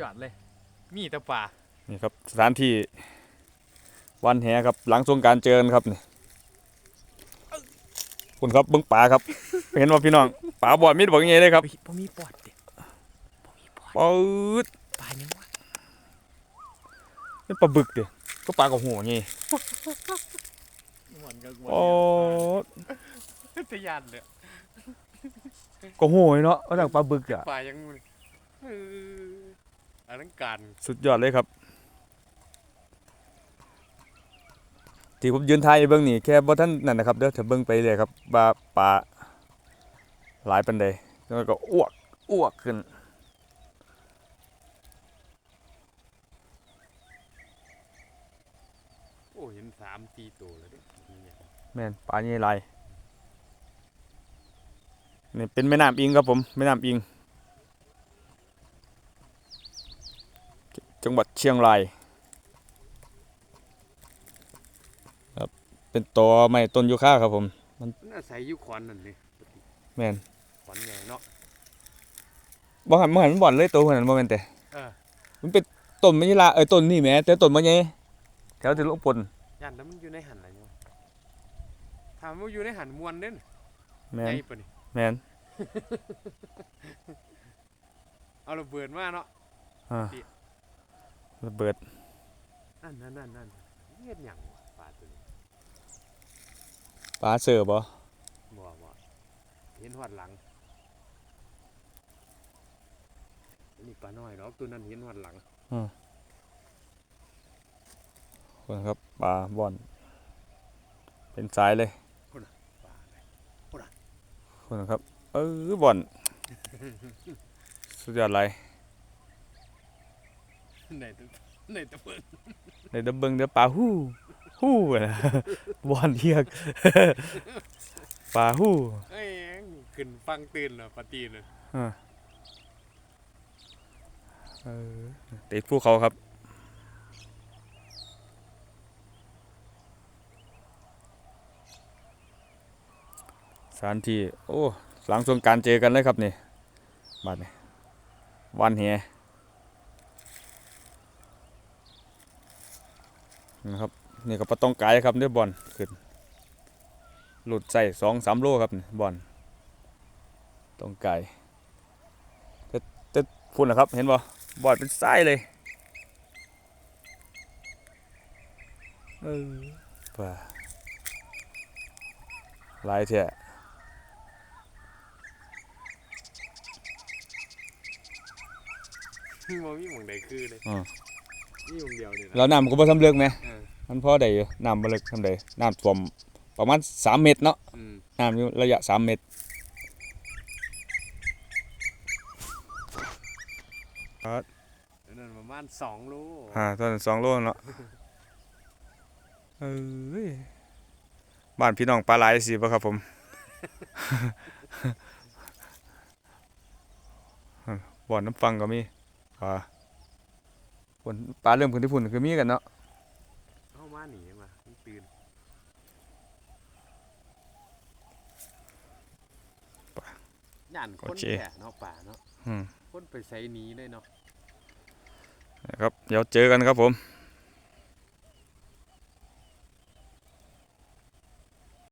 ยอดเลย มีแต่ป่านี่ครับสถานที่วันแหครับ หลังสงกรารเจอกันครับนี่คุณครับเบิ้งป่าครับ เห็นว่าพี่น้องป่าบอดมิดบอกยังไงเลยครับบ่มีปอดเด็บ่มีปอดปื๊ดปลายังวะนี่ปลาบึกเด้ก็ปลากับหัวไงมันก็โอ้ทะยานเลยก็หัวเนาะเอาจากปลาบึกอะปลายังเอออ ลังการสุดยอดเลยครับ ที่ผมยืนทายอยู่เบื้องนี่แค่บ่ท่านนั่นนะครับเด้อถ้าเบื้องไปเลยครับปลาปลาหลายปันใดแล้วก็อ้วกอ้วกขึ้นโอ้เห็นสามสี่ตัวแล้วเด้นี่เนี่ยแม่นปลาใหญ่หลายนี่เป็นแม่น้ำอิงครับผมแม่น้ำอิง จังหวัดเชียงรายครับเป็นตอไม้ต้นยูคาครับผม มันอาศัยอยู่ขอนนั่นเลยแม่นขอนใหญ่เนาะบ่หันบ่หันมันบ่อนเลยตัวหันบ่แม่นแต่เออมันเป็นต้นมะยิลาเอ้ยต้นนี่แหมแต่ต้นมะใหญ่แถวที่ลงปนยันแล้วมันอยู่ในหันอะไรเนาะถามว่าอยู่ในหันมวนเด้นแม่นไงปะนี่ แม่นเอาระเบิดมาเนาะ อ่า ระเบิดนั่นนั่นนั่นนั่นเงียบหยังวะปลาตัวนี้ปลาเสือบ่บ่บ่เห็นหอดหลังอันนี้ปลาน้อยดอกตัวนั้นเห็นหอดหลังคนครับปลาบ่อน เป็นสายเลยปลาเลยคนครับ เออบ่อน สุดยอดเลย ในตัวในตัวเบิ่งในดับเบิงเด้อปลาฮู้ฮู้อะนะบ่อนเทียกปลาฮู้เอ้ยขึ้นฟังตื่นเหรอปลาตีนเลยเออติดภูเขาครับสถานที่ โอ้ หลังสงกรารเจอกันเลยครับนี่บัดนี้วันเหีย นะครับนี่ก็ปลาต้องไกายครับเนี่ยบอลขึ้นหลุดใส่สองสามโลครับนี่บอลต้องไกายแต่แต่พุ่นนะครับ เห็นบ่บอลเป็นไส้เลยเออป่าหลายแท้มองมีหมองใดคือเลยอ่า นี่หมองเดียวเนี่ยนะแล้วน้ำก็บ่ทำเลือกไหมเออมันพอได้อยู่น้ำบ่เลึกทำได้น้ำท่วมประมาณสามเมตรเนาะอืมน้ำอยู่ระยะสามเมตรอันนั่นประมาณสองโลอ่าตอนนั้นสองโลเนาะเอ้ยบ้านพี่น้องปลาไหลายสิบ่ครับผม บ่อนน้ำฟังก็มีปลา บ่อนปลาเริ่มขึ้นที่พุ่นคือมีกันเนาะเข้ามาหนีมามันตื่นย่านคนแก่เนาะป่าเนาะอืมคนไปใส่หนีเลยเนาะนะครับ เดี๋ยวเจอกันครับผม